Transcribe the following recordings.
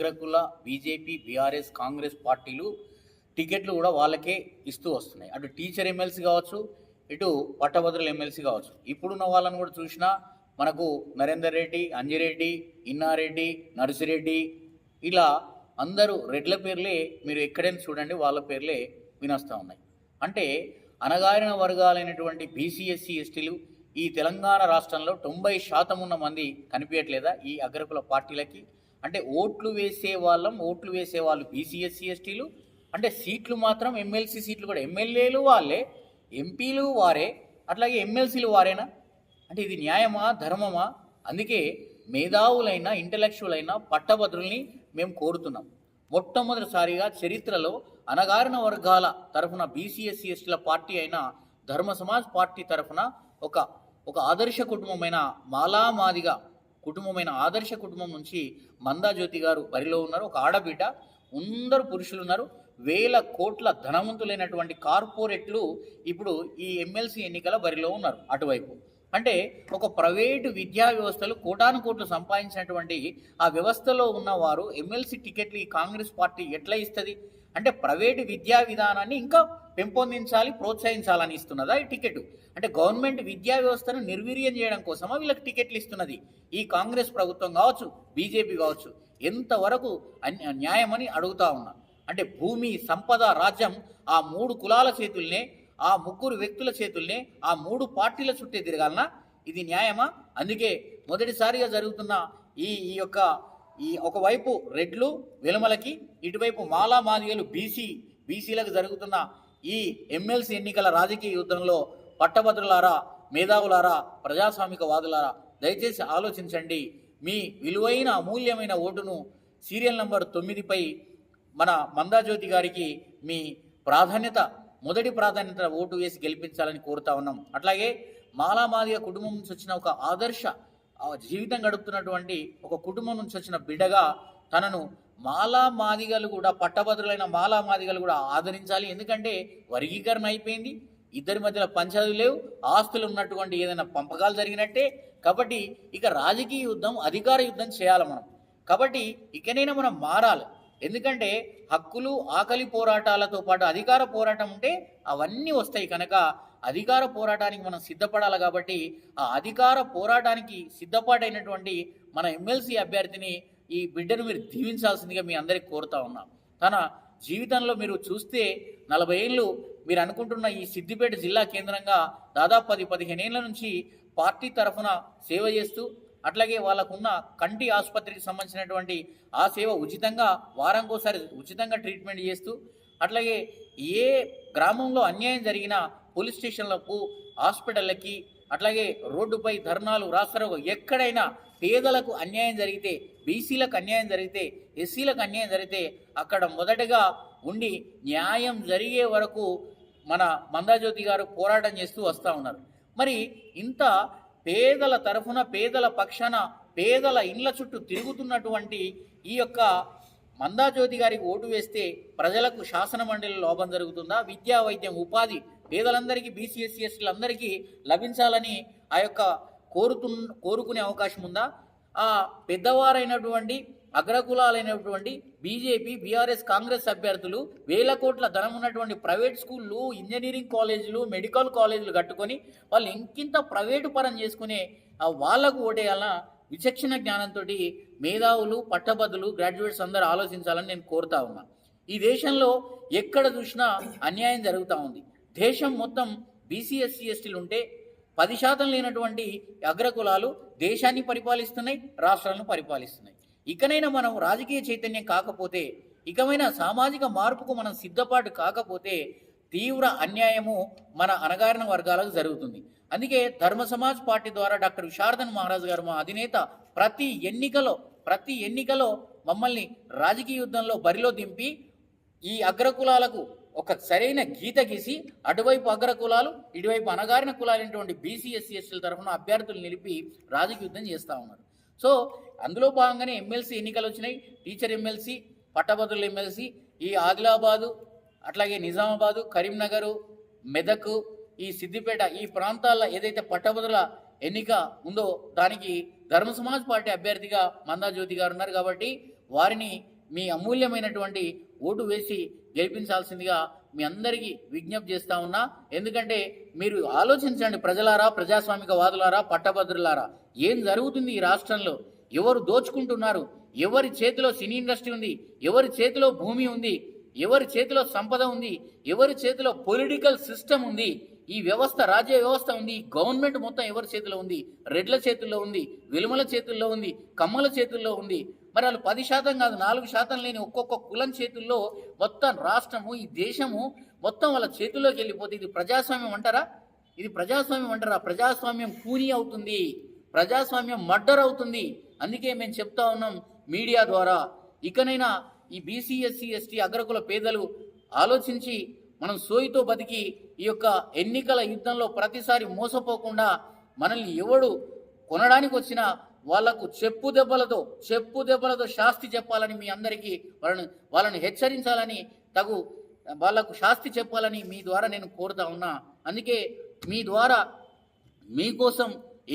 అగ్రకుల BJP BRS Congress పార్టీలు టికెట్లు కూడా వాళ్ళకే ఇస్తూ వస్తున్నాయి. అటు టీచర్ ఎమ్మెల్సీ కావచ్చు ఇటు పట్టభద్రుల ఎమ్మెల్సీ కావచ్చు. ఇప్పుడున్న వాళ్ళని కూడా చూసినా మనకు నరేందర్ రెడ్డి అంజిరెడ్డి ఇన్నారెడ్డి నర్సిరెడ్డి ఇలా అందరూ రెడ్ల పేర్లే మీరు ఎక్కడైనా చూడండి వాళ్ళ పేర్లే వినొస్తూ ఉన్నాయి. అంటే అణగారిన వర్గాలైనటువంటి బీసీఎస్సీ ఎస్టీలు ఈ తెలంగాణ రాష్ట్రంలో తొంభై శాతం ఉన్న మంది కనిపించట్లేదా ఈ అగ్రకుల పార్టీలకి? అంటే ఓట్లు వేసే వాళ్ళం ఓట్లు వేసే వాళ్ళు బీసీఎస్సీ ఎస్టీలు అంటే సీట్లు మాత్రం ఎమ్మెల్సీ సీట్లు కూడా. ఎమ్మెల్యేలు వాళ్ళే ఎంపీలు వారే అట్లాగే ఎమ్మెల్సీలు వారేనా? అంటే ఇది న్యాయమా ధర్మమా? అందుకే మేధావులైన ఇంటలెక్చువల్ అయిన పట్టభద్రుల్ని మేము కోరుతున్నాం. మొట్టమొదటిసారిగా చరిత్రలో అణగారిన వర్గాల తరఫున బీసీఎస్సీ ఎస్టీల పార్టీ అయిన ధర్మ సమాజ్ పార్టీ తరఫున ఒక ఒక ఆదర్శ కుటుంబమైన మాలామాదిగా కుటుంబమైన ఆదర్శ కుటుంబం నుంచి మందాజ్యోతి గారు బరిలో ఉన్నారు. ఒక ఆడబిడ్డ అందరు పురుషులు ఉన్నారు. వేల కోట్ల ధనవంతులైనటువంటి కార్పొరేట్లు ఇప్పుడు ఈ ఎమ్మెల్సీ ఎన్నికల బరిలో ఉన్నారు అటువైపు. అంటే ఒక ప్రైవేటు విద్యా వ్యవస్థలు కోటాను కోట్లు సంపాదించినటువంటి ఆ వ్యవస్థలో ఉన్నవారు ఎమ్మెల్సీ టికెట్లు ఈ కాంగ్రెస్ పార్టీ ఎట్లా ఇస్తుంది? అంటే ప్రైవేటు విద్యా విధానాన్ని ఇంకా పెంపొందించాలి ప్రోత్సహించాలని ఇస్తున్నదా ఈ టికెట్? అంటే గవర్నమెంట్ విద్యా వ్యవస్థను నిర్వీర్యం చేయడం కోసమా వీళ్ళకి టికెట్లు ఇస్తున్నది? ఈ కాంగ్రెస్ ప్రభుత్వం కావచ్చు బీజేపీ కావచ్చు ఎంతవరకు న్యాయమని అడుగుతా ఉన్నా. అంటే భూమి సంపద రాజ్యం ఆ మూడు కులాల చేతుల్నే ఆ ముగ్గురు వ్యక్తుల చేతుల్నే ఆ మూడు పార్టీల చుట్టే తిరగాలనా? ఇది న్యాయమా? అందుకే మొదటిసారిగా జరుగుతున్న ఈ ఈ యొక్క ఈ ఒకవైపు రెడ్లు వెలుమలకి ఇటువైపు మాలా మాదిగలు బీసీ బీసీలకు జరుగుతున్న ఈ ఎమ్మెల్సీ ఎన్నికల రాజకీయ యుద్ధంలో పట్టభద్రులారా మేధావులారా ప్రజాస్వామిక వాదులారా దయచేసి ఆలోచించండి. మీ విలువైన అమూల్యమైన ఓటును సీరియల్ నంబర్ తొమ్మిదిపై మన మందాజ్యోతి గారికి మీ ప్రాధాన్యత మొదటి ప్రాధాన్యత ఓటు వేసి గెలిపించాలని కోరుతా ఉన్నాం. అట్లాగే మాలామాదిగ కుటుంబం నుంచి వచ్చిన ఒక ఆదర్శ జీవితం గడుపుతున్నటువంటి ఒక కుటుంబం నుంచి వచ్చిన బిడ్డగా తనను మాలా మాదిగలు కూడా పట్టభద్రులైన మాలా మాదిగలు కూడా ఆదరించాలి. ఎందుకంటే వర్గీకరణ అయిపోయింది. ఇద్దరి మధ్యలో పంచాలు లేవు. ఆస్తులు ఉన్నటువంటి ఏదైనా పంపకాలు జరిగినట్టే. కాబట్టి ఇక రాజకీయ యుద్ధం అధికార యుద్ధం చేయాలి మనం. కాబట్టి ఇకనైనా మనం మారాలి. ఎందుకంటే హక్కులు ఆకలి పోరాటాలతో పాటు అధికార పోరాటం ఉంటే అవన్నీ వస్తాయి కనుక అధికార పోరాటానికి మనం సిద్ధపడాలి కాబట్టి ఆ అధికార పోరాటానికి సిద్ధపాటైనటువంటి మన ఎమ్మెల్సీ అభ్యర్థిని ఈ బిడ్డను మీరు దీవించాల్సిందిగా మీ అందరికి కోరుతా ఉన్నాం. తన జీవితంలో మీరు చూస్తే నలభై ఏళ్ళు మీరు అనుకుంటున్న ఈ సిద్దిపేట జిల్లా కేంద్రంగా దాదాపు పది పదిహేను ఏళ్ళ నుంచి పార్టీ తరఫున సేవ చేస్తూ అట్లాగే వాళ్ళకున్న కంటి ఆసుపత్రికి సంబంధించినటువంటి ఆ సేవ ఉచితంగా వారంకోసారి ఉచితంగా ట్రీట్మెంట్ చేస్తూ అట్లాగే ఏ గ్రామంలో అన్యాయం జరిగినా పోలీస్ స్టేషన్లకు హాస్పిటళ్ళకి అట్లాగే రోడ్డుపై ధర్నాలు రాస్తారు. ఎక్కడైనా పేదలకు అన్యాయం జరిగితే బీసీలకు అన్యాయం జరిగితే ఎస్సీలకు అన్యాయం జరిగితే అక్కడ మొదటగా ఉండి న్యాయం జరిగే వరకు మన మందాజ్యోతి గారు పోరాటం చేస్తూ వస్తూ ఉన్నారు. మరి ఇంత పేదల తరఫున పేదల పక్షాన పేదల ఇండ్ల చుట్టూ తిరుగుతున్నటువంటి ఈ యొక్క మందాజ్యోతి గారికి ఓటు వేస్తే ప్రజలకు శాసన మండలి లోపం జరుగుతుందా? విద్యా వైద్యం ఉపాధి పేదలందరికీ బీసీఎస్సీ ఎస్టీలందరికీ లభించాలని ఆ యొక్క కోరుతు కోరుకునే అవకాశం ఉందా? ఆ పెద్దవారైనటువంటి అగ్రకులాలైనటువంటి బీజేపీ బీఆర్ఎస్ కాంగ్రెస్ అభ్యర్థులు వేల కోట్ల ధనం ఉన్నటువంటి ప్రైవేట్ స్కూళ్ళు ఇంజనీరింగ్ కాలేజీలు మెడికల్ కాలేజీలు కట్టుకొని వాళ్ళు ఇంకింత ప్రైవేటు పరం చేసుకునే ఆ వాళ్ళకు ఓటేయాలన్న విచక్షణ జ్ఞానంతో మేధావులు పట్టభద్రులు గ్రాడ్యుయేట్స్ అందరూ ఆలోచించాలని నేను కోరుతా ఉన్నా. ఈ దేశంలో ఎక్కడ చూసినా అన్యాయం జరుగుతూ ఉంది. దేశం మొత్తం బీసీ ఎస్సీ ఎస్టీలు ఉంటే పది శాతం లేనటువంటి అగ్రకులాలు దేశాన్ని పరిపాలిస్తున్నాయి రాష్ట్రాలను పరిపాలిస్తున్నాయి. ఇకనైనా మనం రాజకీయ చైతన్యం కాకపోతే ఇకమైన సామాజిక మార్పుకు మనం సిద్ధపాటు కాకపోతే తీవ్ర అన్యాయము మన అణగారిన వర్గాలకు జరుగుతుంది. అందుకే ధర్మ సమాజ్ పార్టీ ద్వారా డాక్టర్ విశారదన్ మహారాజ్ గారు మా అధినేత ప్రతి ఎన్నికలో ప్రతి ఎన్నికలో మమ్మల్ని రాజకీయ యుద్ధంలో బరిలో దింపి ఈ అగ్రకులాలకు ఒక సరైన గీత గీసి అటువైపు అగ్ర కులాలు ఇటువైపు అణగారిన కులాలైనటువంటి బీసీ ఎస్సీ ఎస్టీల తరఫున అభ్యర్థులు నిలిపి రాజకీయ యుద్ధం చేస్తూ ఉన్నారు. సో అందులో భాగంగానే ఎమ్మెల్సీ ఎన్నికలు వచ్చినాయి. టీచర్ ఎమ్మెల్సీ పట్టభద్రుల ఎమ్మెల్సీ ఈ ఆదిలాబాదు అట్లాగే నిజామాబాదు కరీంనగరు మెదక్ ఈ సిద్దిపేట ఈ ప్రాంతాల్లో ఏదైతే పట్టభద్రుల ఎన్నిక ఉందో దానికి ధర్మ సమాజ్ పార్టీ అభ్యర్థిగా మందా జ్యోతి గారు ఉన్నారు కాబట్టి వారిని మీ అమూల్యమైనటువంటి ఓటు వేసి గెలిపించాల్సిందిగా మీ అందరికీ విజ్ఞప్తి చేస్తా ఉన్నా. ఎందుకంటే మీరు ఆలోచించండి ప్రజలారా ప్రజాస్వామిక వాదులారా పట్టభద్రులారా. ఏం జరుగుతుంది ఈ రాష్ట్రంలో? ఎవరు దోచుకుంటున్నారు? ఎవరి చేతిలో సినీ ఇండస్ట్రీ ఉంది? ఎవరి చేతిలో భూమి ఉంది? ఎవరి చేతిలో సంపద ఉంది? ఎవరి చేతిలో పొలిటికల్ సిస్టమ్ ఉంది? ఈ వ్యవస్థ రాజ్య వ్యవస్థ ఉంది? గవర్నమెంట్ మొత్తం ఎవరి చేతిలో ఉంది? రెడ్ల చేతుల్లో ఉంది? విలుమల చేతుల్లో ఉంది? కమ్మల చేతుల్లో ఉంది? మరి వాళ్ళు పది శాతం కాదు నాలుగు శాతం లేని ఒక్కొక్క కులం చేతుల్లో మొత్తం రాష్ట్రము ఈ దేశము మొత్తం వాళ్ళ చేతుల్లోకి వెళ్ళిపోతే ఇది ప్రజాస్వామ్యం అంటారా? ఇది ప్రజాస్వామ్యం అంటారా? ప్రజాస్వామ్యం కూని అవుతుంది ప్రజాస్వామ్యం మర్డర్ అవుతుంది. అందుకే మేము చెప్తా ఉన్నాం మీడియా ద్వారా. ఇకనైనా ఈ బీసీ ఎస్సీ ఎస్టీ అగ్రకుల పేదలు ఆలోచించి మనం సోయితో బతికి ఈ యొక్క ఎన్నికల యుద్ధంలో ప్రతిసారి మోసపోకుండా మనల్ని ఎవడు కొనడానికి వచ్చినా వాళ్ళకు చెప్పు దెబ్బలతో చెప్పు దెబ్బలతో శాస్తి చెప్పాలని మీ అందరికీ వాళ్ళని వాళ్ళని హెచ్చరించాలని తగు వాళ్ళకు శాస్తి చెప్పాలని మీ ద్వారా నేను కోరుతా ఉన్నా. అందుకే మీ ద్వారా మీకోసం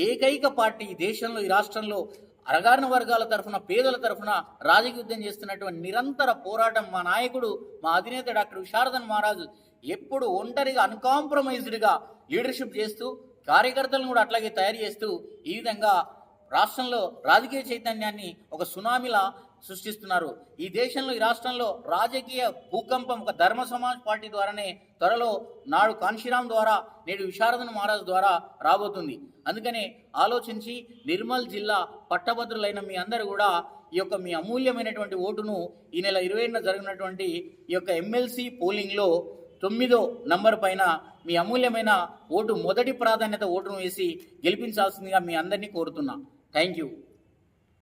ఏకైక పార్టీ ఈ దేశంలో ఈ రాష్ట్రంలో అరగారిన వర్గాల తరఫున పేదల తరఫున రాజకీయ యుద్ధం చేస్తున్నటువంటి నిరంతర పోరాటం మా నాయకుడు మా అధినేత డాక్టర్ విశారదన్ మహారాజు ఎప్పుడు ఒంటరిగా అన్కాంప్రమైజ్డ్గా లీడర్షిప్ చేస్తూ కార్యకర్తలను కూడా అట్లాగే తయారు చేస్తూ ఈ విధంగా రాష్ట్రంలో రాజకీయ చైతన్యాన్ని ఒక సునామీలా సృష్టిస్తున్నారు. ఈ దేశంలో ఈ రాష్ట్రంలో రాజకీయ భూకంపం ఒక ధర్మ సమాజ్ పార్టీ ద్వారానే త్వరలో నాడు కాన్షిరామ్ ద్వారా నేడు విశారదన్ మహారాజ్ ద్వారా రాబోతుంది. అందుకనే ఆలోచించి నిర్మల్ జిల్లా పట్టభద్రులైన మీ అందరూ కూడా ఈ యొక్క మీ అమూల్యమైనటువంటి ఓటును ఈ నెల ఇరవై జరిగినటువంటి ఈ యొక్క ఎమ్మెల్సీ పోలింగ్లో తొమ్మిదో నంబర్ పైన మీ అమూల్యమైన ఓటు మొదటి ప్రాధాన్యత ఓటును వేసి గెలిపించాల్సిందిగా మీ అందరినీ కోరుతున్నా. Thank you.